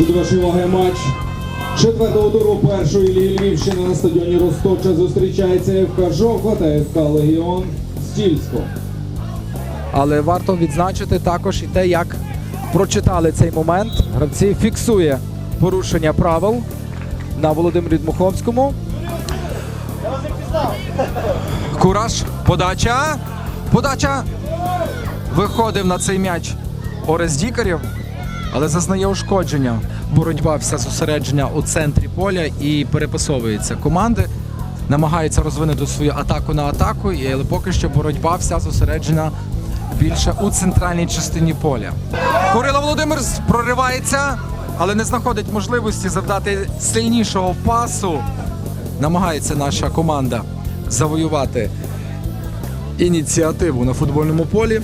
Отже, до вашої уваги матч четвертого туру першої ліги Львівщини на стадіоні Росточа зустрічається ФК Жовква та ФК Легіон Стільсько. Але варто відзначити також і те, як прочитали цей момент. Гравці фіксує порушення правил на Володимирі Дмуховському. Кураж. Подача. Подача. Виходив на цей м'яч Орес Дікарєв, але зазнає ушкодження. Боротьба вся зосередження у центрі поля і перепасовується команди. Намагаються розвинути свою атаку на атаку, але поки що боротьба вся зосереджена більше у центральній частині поля. Курило Володимир проривається, але не знаходить можливості завдати сильнішого пасу. Намагається наша команда завоювати ініціативу на футбольному полі.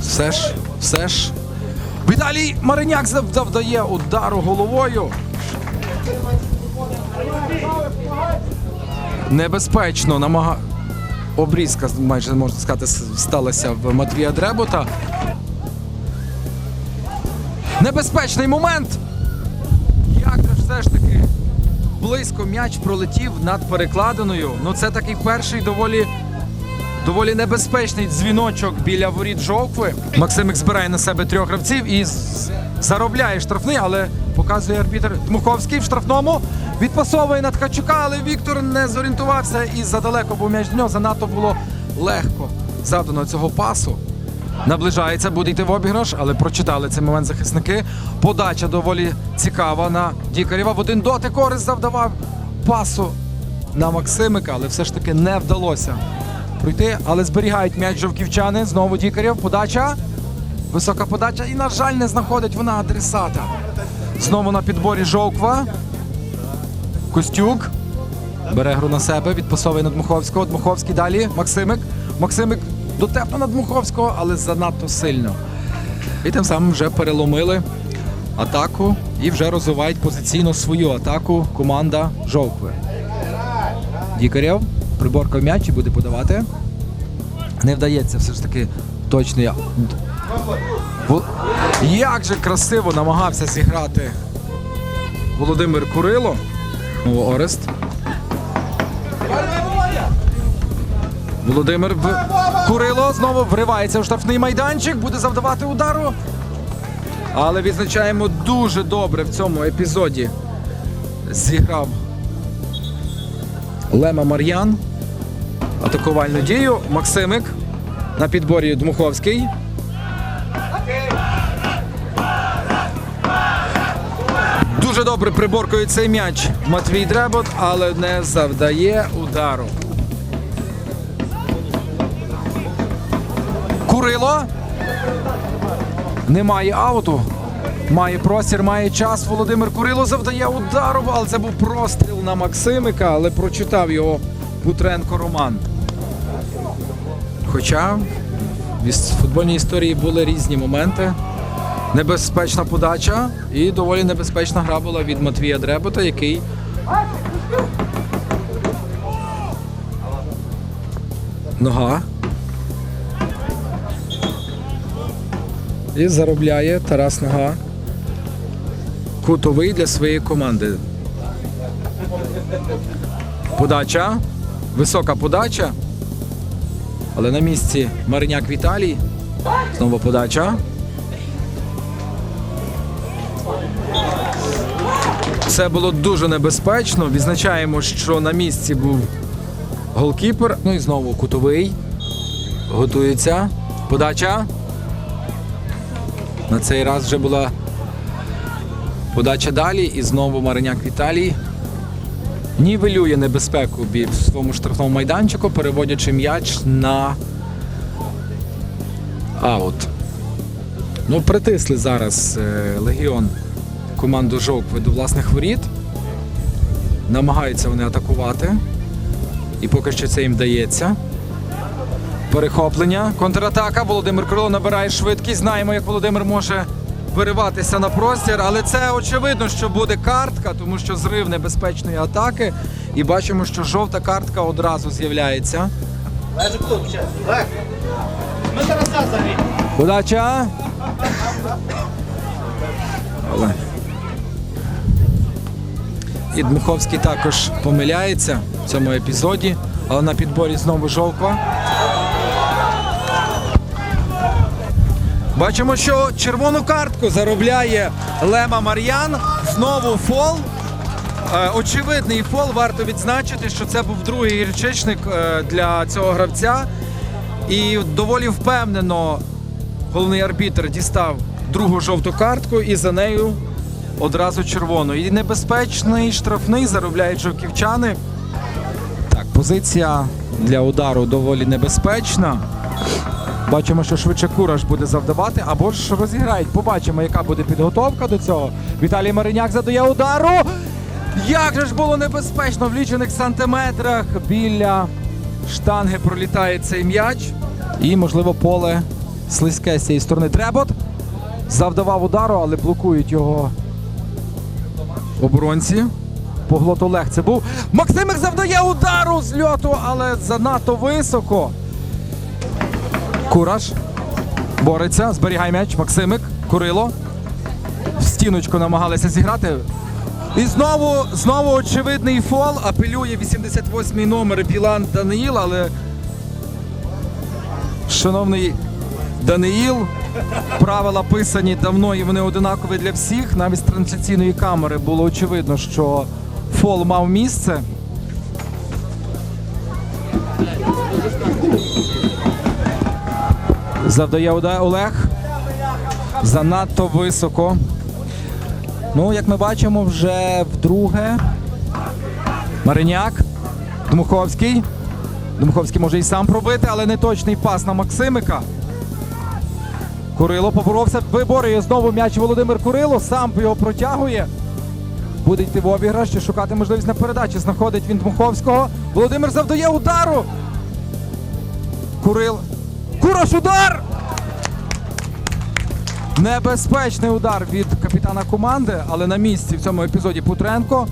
Все ж, все ж. Віталій Мариняк зав- завдає удару головою. Небезпечно намага... Обрізка, майже можна сказати, сталася в Матвія Дребота. Небезпечний момент. Як же все ж таки близько м'яч пролетів над перекладиною. Ну це такий перший доволі доволі небезпечний дзвіночок біля воріт жовкви. Максимик збирає на себе трьох гравців і заробляє штрафний, але показує арбітр Дмуховський в штрафному. Відпасовує на Ткачука, але Віктор не зорієнтувався і задалеко був м'яч до нього. Занадто було легко завдано цього пасу. Наближається, буде йти в обіграш, але прочитали цей момент захисники. Подача доволі цікава на Дікарєва. В один дотик Орес завдавав пасу на Максимика, але все ж таки не вдалося пройти. Але зберігають м'яч жовківчани. Знову Дікарєв. Подача. Висока подача. І, на жаль, не знаходить вона адресата. Знову на підборі Жовква. Костюк. Бере гру на себе, відпасовує на Дмуховського. Дмуховський далі. Максимик. Максимик дотепно на Дмуховського, але занадто сильно. І тим самим вже переломили атаку і вже розвивають позиційно свою атаку команда Жовкви. Дікарєв приборкав м'яч і буде подавати. Не вдається все ж таки точно. я- Як же красиво намагався зіграти Володимир Курило. Орест. Володимир в... Курило знову вривається у штрафний майданчик, буде завдавати удару. Але відзначаємо дуже добре в цьому епізоді. Зіграв Лема Мар'ян. Атакувальну дію. Максимик на підборі Дмуховський. Дуже добре приборкує цей м'яч Матвій Дребот, але не завдає удару. Курило. Немає ауту. Має простір, має час. Володимир Курило завдає удару, але це був простріл на Максимика, але прочитав його Бутренко Роман. Хоча в футбольній історії були різні моменти. Небезпечна подача і доволі небезпечна гра була від Матвія Дребота, який нога. І заробляє Тарас Нога. Кутовий для своєї команди. Подача. Висока подача. Але на місці Мариняк Віталій. Знову подача. Це було дуже небезпечно. Відзначаємо, що на місці був голкіпер. Ну і знову кутовий. Готується. Подача. На цей раз вже була подача далі. І знову Мариняк Віталій нівелює небезпеку в своєму штрафному майданчику, переводячи м'яч на аут. Ну, притисли зараз е, Легіон команду Жовкви до власних воріт. Намагаються вони атакувати. І поки що це їм вдається. Перехоплення, контратака. Володимир Крило набирає швидкість. Знаємо, як Володимир може вириватися на простір, але це очевидно, що буде картка, тому що зрив небезпечної атаки. І бачимо, що жовта картка одразу з'являється. Ми зараз завіть. Удача. І Дмуховський також помиляється в цьому епізоді, але на підборі знову жовква. Бачимо, що червону картку заробляє Лема Мар'ян. Знову фол. Е, Очевидний фол. Варто відзначити, що це був другий гірчичник е, для цього гравця. І доволі впевнено головний арбітр дістав другу жовту картку і за нею одразу червону. І небезпечний штрафний заробляють жовківчани. Так, позиція для удару доволі небезпечна. Бачимо, що швидше Кураш буде завдавати, або ж розіграють. Побачимо, яка буде підготовка до цього. Віталій Мариняк задає удару. Як же ж було небезпечно в лічених сантиметрах біля штанги пролітає цей м'яч. І, можливо, поле слизьке з цієї сторони. Дребот завдавав удару, але блокують його оборонці. Поглот Олег це був. Максимик завдає удару з льоту, але занадто високо. Кураш бореться, зберігає м'яч. Максимик, Курило. В стіночку намагалися зіграти. І знову, знову очевидний фол. Апелює 88-й номер Білан Даниїл, але шановний Даниїл, правила писані давно і вони одинакові для всіх. Навіть з трансляційної камери було очевидно, що фол мав місце. Завдає Олег. Занадто високо. Ну, як ми бачимо, вже вдруге. Мариняк. Дмуховський. Дмуховський може і сам пробити, але не точний пас на Максимика. Курило поборовся, виборює знову м'яч Володимир Курило, сам його протягує. Буде йти в обіграш чи шукати можливість на передачі. Знаходить він Дмуховського. Володимир завдає удару. Курил. Кураш удар! Небезпечний удар від капітана команди, але на місці в цьому епізоді Путренко.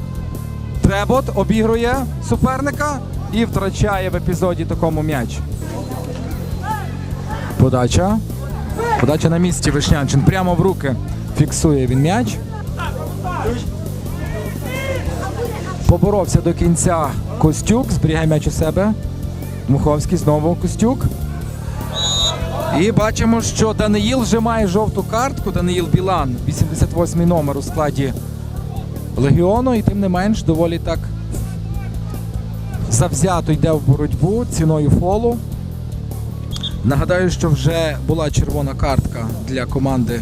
Требот обігрує суперника і втрачає в епізоді такому м'яч. Подача. Подача на місці Вишнянчин. Прямо в руки фіксує він м'яч. Поборовся до кінця Костюк, зберігає м'яч у себе. Муховський знову Костюк. І бачимо, що Даниїл вже має жовту картку. Даниїл Білан, 88-й номер у складі Легіону, і тим не менш доволі так завзято йде в боротьбу ціною фолу. Нагадаю, що вже була червона картка для команди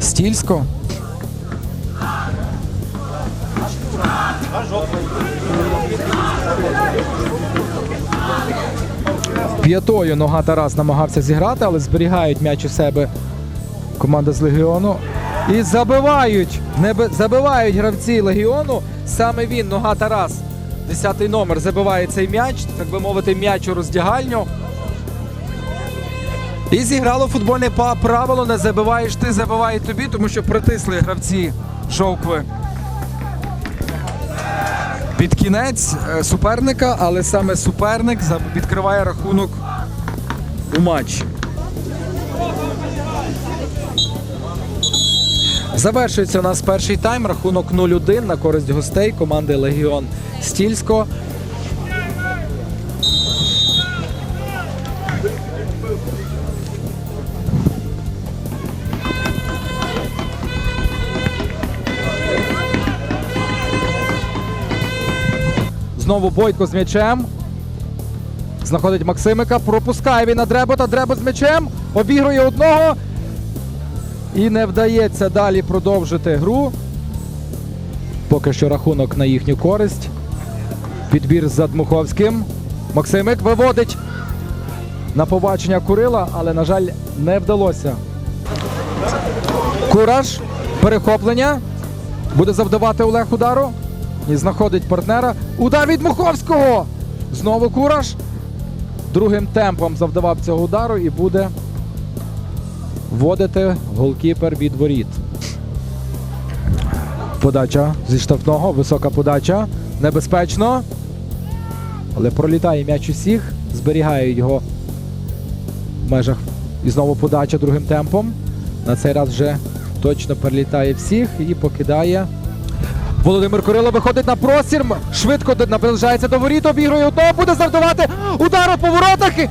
Стільсько. П'ятою нога Тарас намагався зіграти, але зберігають м'яч у себе команда з Легіону. І забивають, небе, забивають гравці Легіону. Саме він, нога Тарас, 10-й номер, забиває цей м'яч, так би мовити, м'яч у роздягальню. І зіграло футбольне правило: не забиваєш ти, забиває тобі, тому що притисли гравці Шовкви під кінець е, суперника, але саме суперник відкриває рахунок у матчі. Завершується у нас перший тайм. Рахунок 0-1 на користь гостей команди Легіон Стільсько. Знову Бойко з м'ячем. Знаходить Максимика, пропускає він на Дребота. Дребот з м'ячем. Обігрує одного. І не вдається далі продовжити гру. Поки що рахунок на їхню користь. Підбір за Дмуховським. Максимик виводить на побачення Курила, але, на жаль, не вдалося. Кураж. Перехоплення. Буде завдавати Олег удару. І знаходить партнера. Удар від Муховського! Знову Кураш. Другим темпом завдавав цього удару і буде вводити голкіпер від воріт. Подача зі штрафного. Висока подача. Небезпечно. Але пролітає м'яч усіх. Зберігають його в межах. І знову подача другим темпом. На цей раз вже точно перелітає всіх і покидає Володимир Курило виходить на простір, швидко наближається до воріт, обігрує одного, буде завдавати удар у поворотах. І,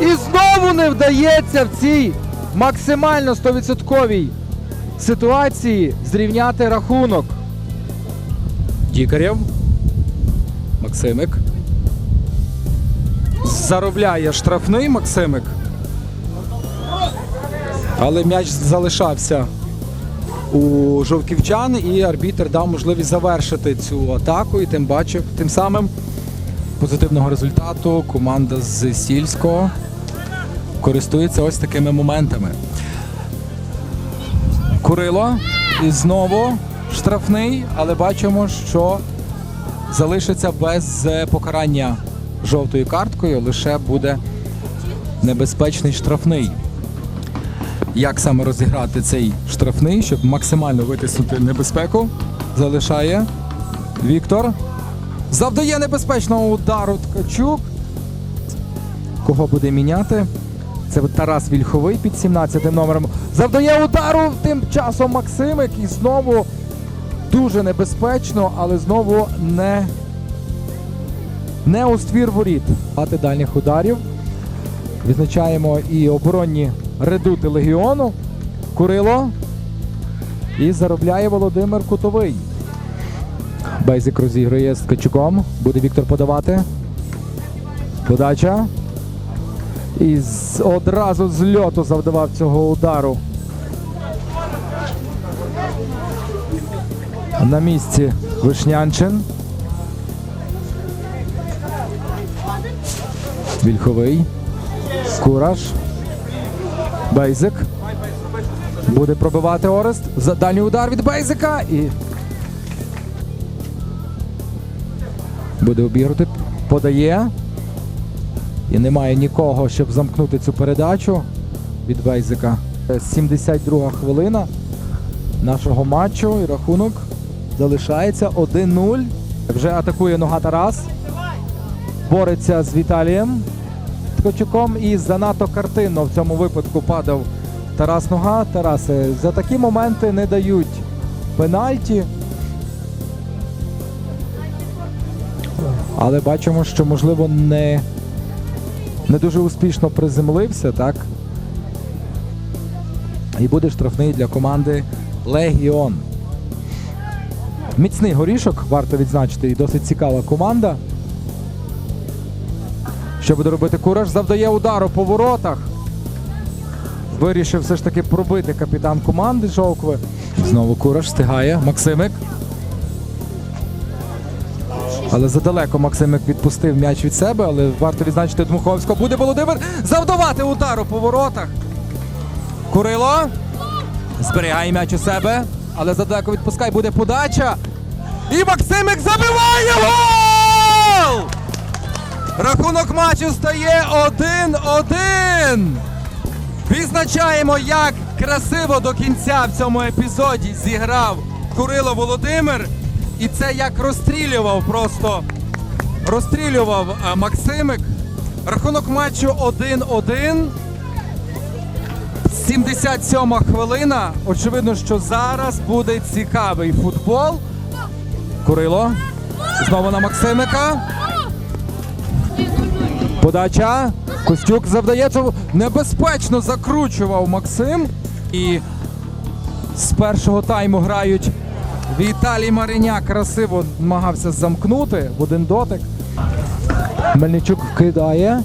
і знову не вдається в цій максимально 100% ситуації зрівняти рахунок. Дікарєв. Максимик. Заробляє штрафний Максимик. Але м'яч залишався у жовківчан, і арбітр дав можливість завершити цю атаку. І тим бачив, тим самим позитивного результату команда з Сільського користується ось такими моментами. Курило і знову штрафний, але бачимо, що залишиться без е, покарання жовтою карткою, лише буде небезпечний штрафний. Як саме розіграти цей штрафний, щоб максимально витиснути небезпеку? Залишає Віктор. Завдає небезпечного удару Ткачук. Кого буде міняти? Це Тарас Вільховий під 17 номером. Завдає удару тим часом Максимик і знову дуже небезпечно, але знову не, не у ствір воріт. Бати дальніх ударів. Відзначаємо і оборонні редути легіону. Курило. І заробляє Володимир Кутовий. Бейзик розігрує з Ткачуком. Буде Віктор подавати. Подача. І одразу з льоту завдавав цього удару. На місці Вишнянчин. Вільховий. Кураш. Бейзик. Буде пробивати Орест. Дальній удар від Бейзика. І буде обіграти. Подає. І немає нікого, щоб замкнути цю передачу від Бейзика. Е, 72 хвилина нашого матчу і рахунок залишається 1-0. Вже атакує нога Тарас. Бореться з Віталієм Ткачуком і занадто картинно в цьому випадку падав Тарас Нога. Тарасе, за такі моменти не дають пенальті. Але бачимо, що можливо не, не дуже успішно приземлився, так? І буде штрафний для команди Легіон. Міцний горішок, варто відзначити, і досить цікава команда. Що буде робити Кураж? Завдає удару по воротах. Вирішив все ж таки пробити капітан команди Жовкви. Знову Кураж встигає. Максимик. Але задалеко Максимик відпустив м'яч від себе, але варто відзначити Дмуховського. Буде Володимир завдавати удару по воротах. Курило. Зберігає м'яч у себе, але задалеко відпускає. Буде подача. І Максимик забиває гол! Рахунок матчу стає 1-1. Відзначаємо, як красиво до кінця в цьому епізоді зіграв Курило Володимир. І це як розстрілював просто розстрілював Максимик. Рахунок матчу 1-1. 77 хвилина. Очевидно, що зараз буде цікавий футбол. Курило. Знову на Максимика. Подача. Костюк завдає цього. Небезпечно закручував Максим. І з першого тайму грають Віталій Мариняк красиво намагався замкнути в один дотик. Мельничук кидає.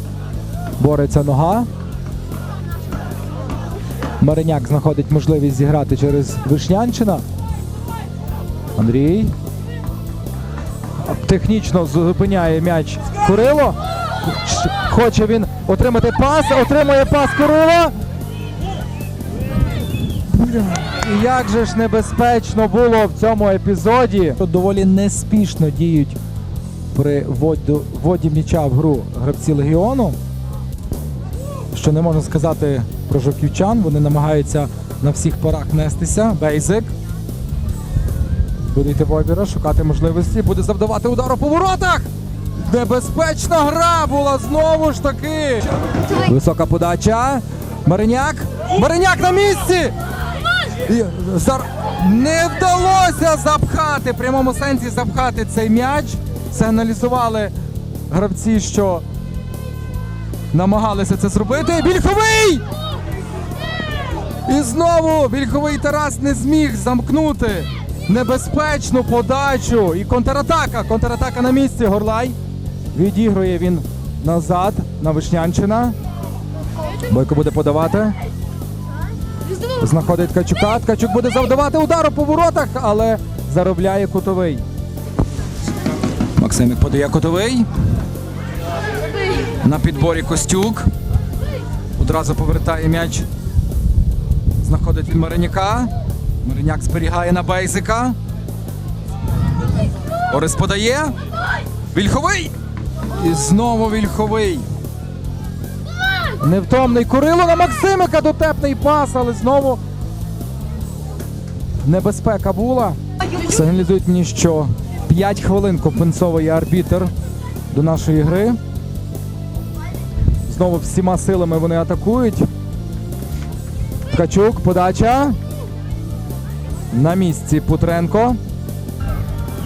Бореться нога. Мариняк знаходить можливість зіграти через Вишнянчина. Андрій. Технічно зупиняє м'яч Курило. Хоче він отримати пас, отримує пас Курило. І як же ж небезпечно було в цьому епізоді. Доволі неспішно діють при вводу- вводі м'яча в гру гравці легіону. Що не можна сказати про жовківчан. Вони намагаються на всіх парах нестися. Бейзик. Буде йти в обіра, шукати можливості, буде завдавати удар у поворотах. Небезпечна гра була знову ж таки. Висока подача. Мариняк. Мариняк на місці. І Зар... Не вдалося запхати, в прямому сенсі запхати цей м'яч. Сигналізували гравці, що намагалися це зробити. Вільховий! І знову Вільховий Тарас не зміг замкнути небезпечну подачу. І контратака. Контратака на місці. Горлай. Відігрує він назад на Вишнянчина. Бойко буде подавати. Знаходить Ткачука. Ткачук буде завдавати удару по воротах, але заробляє кутовий. Максимик подає кутовий. На підборі Костюк. Одразу повертає м'яч. Знаходить від Мариняка. Мариняк зберігає на Бейзика. Орес подає. Вільховий. І знову Вільховий. Невтомний Курило на Максимика дотепний пас, але знову небезпека була. Сигналізують мені, що 5 хвилин компенсовує арбітр до нашої гри. Знову всіма силами вони атакують. Ткачук, подача. На місці Путренко.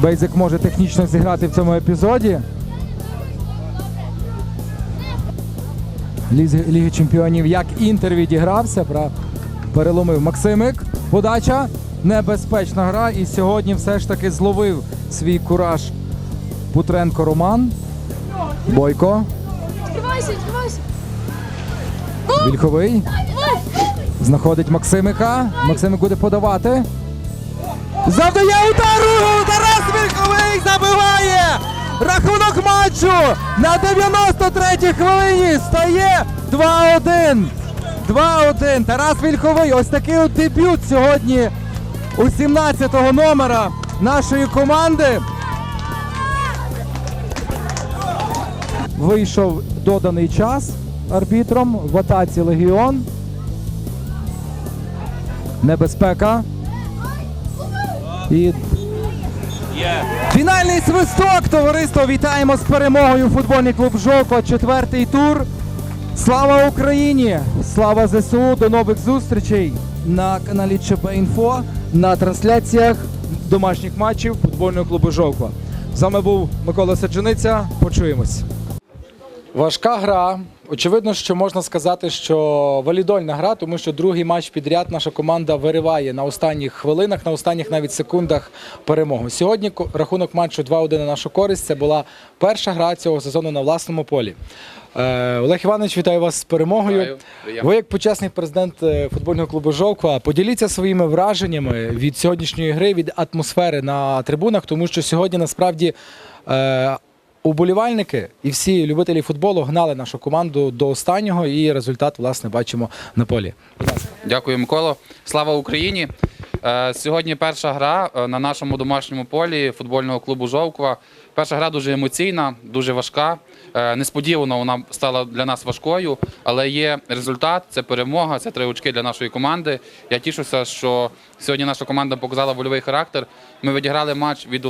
Бейзик може технічно зіграти в цьому епізоді. Ліги чемпіонів як інтер відігрався, переломив Максимик. Подача. Небезпечна гра. І сьогодні все ж таки зловив свій кураж Путренко Роман. Бойко. Відкривайся, відкривайся. Вільховий. Знаходить Максимика. Максимик буде подавати. Завдає удару! Тарас Вільховий забиває! Рахунок матчу на 93-й хвилині стає 2-1. 2-1. Тарас Вільховий. Ось такий от дебют сьогодні у 17-го номера нашої команди. Вийшов доданий час арбітром в атаці Легіон. Небезпека. І фінальний свисток. Товариство вітаємо з перемогою футбольний клуб Жовко. Четвертий тур. Слава Україні! Слава ЗСУ! До нових зустрічей на каналі ЧБ Інфо на трансляціях домашніх матчів футбольного клубу Жовква. З вами був Микола Саджениця. Почуємось. Важка гра. Очевидно, що можна сказати, що валідольна гра, тому що другий матч підряд наша команда вириває на останніх хвилинах, на останніх навіть секундах перемогу. Сьогодні рахунок матчу 2-1 на нашу користь. Це була перша гра цього сезону на власному полі. Е, Олег Іванович, вітаю вас з перемогою. Ви, як почесний президент е, футбольного клубу Жовква, поділіться своїми враженнями від сьогоднішньої гри, від атмосфери на трибунах, тому що сьогодні насправді. Уболівальники і всі любителі футболу гнали нашу команду до останнього, і результат, власне, бачимо на полі. Дякую, Миколо. Слава Україні! Е, Сьогодні перша гра е, на нашому домашньому полі футбольного клубу Жовква. Перша гра дуже емоційна, дуже важка. Е, Несподівано вона стала для нас важкою, але є результат, це перемога, це три очки для нашої команди. Я тішуся, що сьогодні наша команда показала вольовий характер. Ми відіграли матч від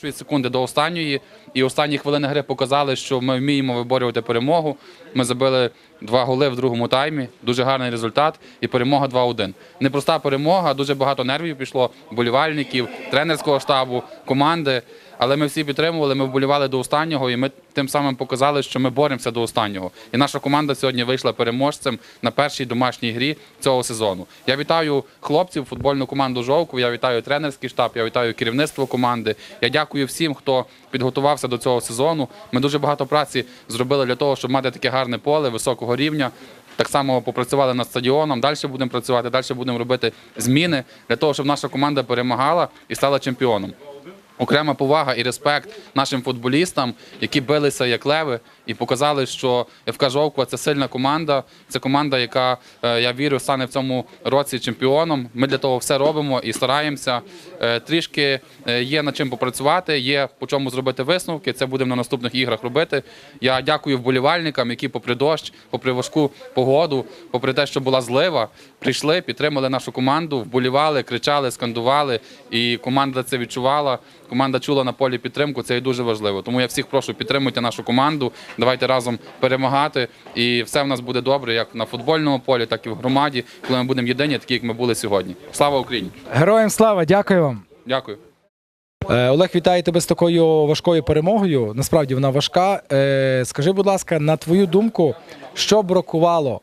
секунди до останньої, і останні хвилини гри показали, що ми вміємо виборювати перемогу. Ми забили два голи в другому таймі. Дуже гарний результат і перемога 2-1. Непроста перемога, дуже багато нервів пішло, болівальників, тренерського штабу, команди. Але ми всі підтримували, ми вболівали до останнього, і ми тим самим показали, що ми боремося до останнього. І наша команда сьогодні вийшла переможцем на першій домашній грі цього сезону. Я вітаю хлопців, футбольну команду Жовку. Я вітаю тренерський штаб, я вітаю керівництво команди. Я дякую всім, хто підготувався до цього сезону. Ми дуже багато праці зробили для того, щоб мати таке гарне поле високого рівня. Так само попрацювали над стадіоном. Далі будемо працювати, далі будемо робити зміни для того, щоб наша команда перемагала і стала чемпіоном. Окрема повага і респект нашим футболістам, які билися як леви і показали, що ФК Жовква це сильна команда. Це команда, яка е, я вірю, стане в цьому році чемпіоном. Ми для того все робимо і стараємося. Е, Трішки е, є над чим попрацювати, є по чому зробити висновки. Це будемо на наступних іграх робити. Я дякую вболівальникам, які, попри дощ, попри важку погоду, попри те, що була злива, прийшли, підтримали нашу команду, вболівали, кричали, скандували. І команда це відчувала. Команда чула на полі підтримку. Це і дуже важливо. Тому я всіх прошу підтримуйте нашу команду. Давайте разом перемагати. І все в нас буде добре, як на футбольному полі, так і в громаді, коли ми будемо єдині, такі як ми були сьогодні. Слава Україні! Героям слава, дякую вам. Дякую. Е, Олег, вітаю тебе з такою важкою перемогою. Насправді вона важка. Е, Скажи, будь ласка, на твою думку, що бракувало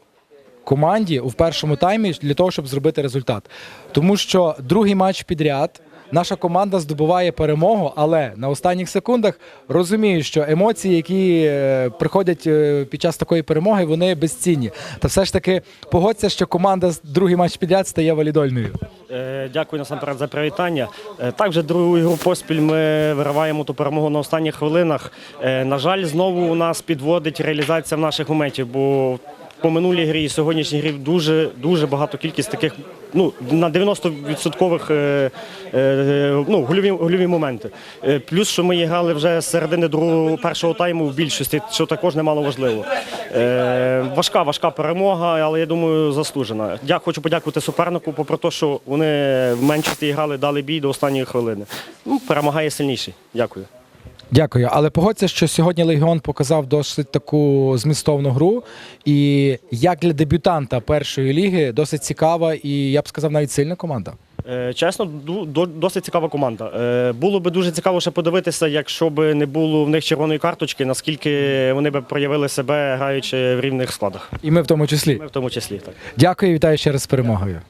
команді у першому таймі для того, щоб зробити результат? Тому що другий матч підряд. Наша команда здобуває перемогу, але на останніх секундах розумію, що емоції, які е, приходять е, під час такої перемоги, вони безцінні. Та все ж таки погодься, що команда другий матч підряд стає валідольною. Е, Дякую насамперед за привітання. Так, вже другу ігру поспіль ми вириваємо ту перемогу на останніх хвилинах. На жаль, знову у нас підводить реалізація в наших моментів, бо по минулій грі і сьогоднішній грі дуже дуже багато кількість таких, ну на 90% е, е, ну, гольові, гольові моменти. Е, Плюс, що ми грали вже з середини другого першого тайму в більшості, що також немало важливо. Е, важка, важка перемога, але я думаю, заслужена. Я хочу подякувати супернику, попри те, що вони в меншості грали, дали бій до останньої хвилини. Ну, перемагає сильніший. Дякую. Дякую. Але погодься, що сьогодні Легіон показав досить таку змістовну гру. І як для дебютанта першої ліги досить цікава і я б сказав навіть сильна команда. Е, Чесно, досить цікава команда. Е, Було би дуже цікаво ще подивитися, якщо б не було в них червоної карточки, наскільки вони б проявили себе, граючи в рівних складах. І ми в тому числі. Ми в тому числі. Так. Дякую, вітаю ще раз з перемогою.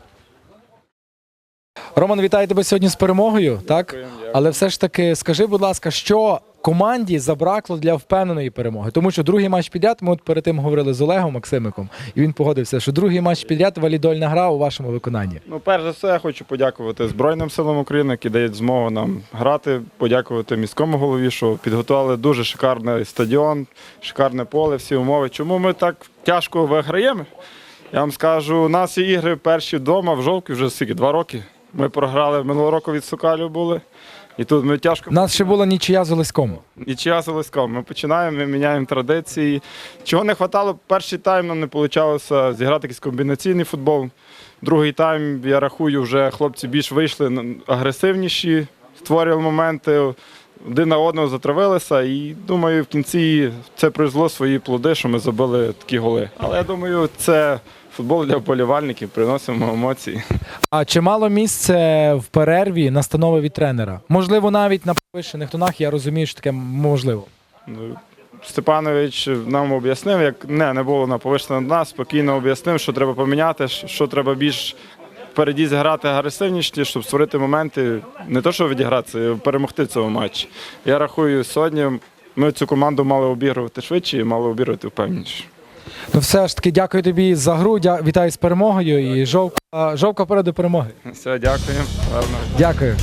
Роман, вітаю тебе сьогодні з перемогою, так? Але все ж таки, скажи, будь ласка, що команді забракло для впевненої перемоги? Тому що другий матч підряд, ми от перед тим говорили з Олегом Максимиком, і він погодився, що другий матч підряд валідольна гра у вашому виконанні. Ну, перш за все, я хочу подякувати Збройним силам України, які дають змогу нам грати. Подякувати міському голові, що підготували дуже шикарний стадіон, шикарне поле, всі умови. Чому ми так тяжко виграємо? Я вам скажу, у нас є ігри перші вдома в жовтні вже скільки, два роки. Ми програли минулого року від Сокалю були. І тут ми тяжко У нас ще була нічия з Олеськом. Нічия з Олеськом. Ми починаємо, ми міняємо традиції. Чого не вистачало, перший тайм нам не вийшло зіграти якийсь комбінаційний футбол. Другий тайм, я рахую, вже хлопці більш вийшли агресивніші, створювали моменти, один на одного затравилися. І думаю, в кінці це призвело свої плоди, що ми забили такі голи. Але я думаю, це футбол для вболівальників, приносимо емоції. А чи мало місце в перерві настанови від тренера? Можливо, навіть на повищених тонах я розумію, що таке можливо. Ну, Степанович нам об'яснив, як не, не було на повищення над нас, спокійно об'яснив, що треба поміняти, що треба більш впереді зіграти агресивніше, щоб створити моменти, не то, що відігратися, а перемогти в цьому матчі. Я рахую, сьогодні ми цю команду мали обігрувати швидше і мали обігрувати впевненіше. Ну, все ж таки, дякую тобі за гру. дя- Вітаю з перемогою і жовка, жовка перед перемоги. Все, дякую. Гарно. Дякую.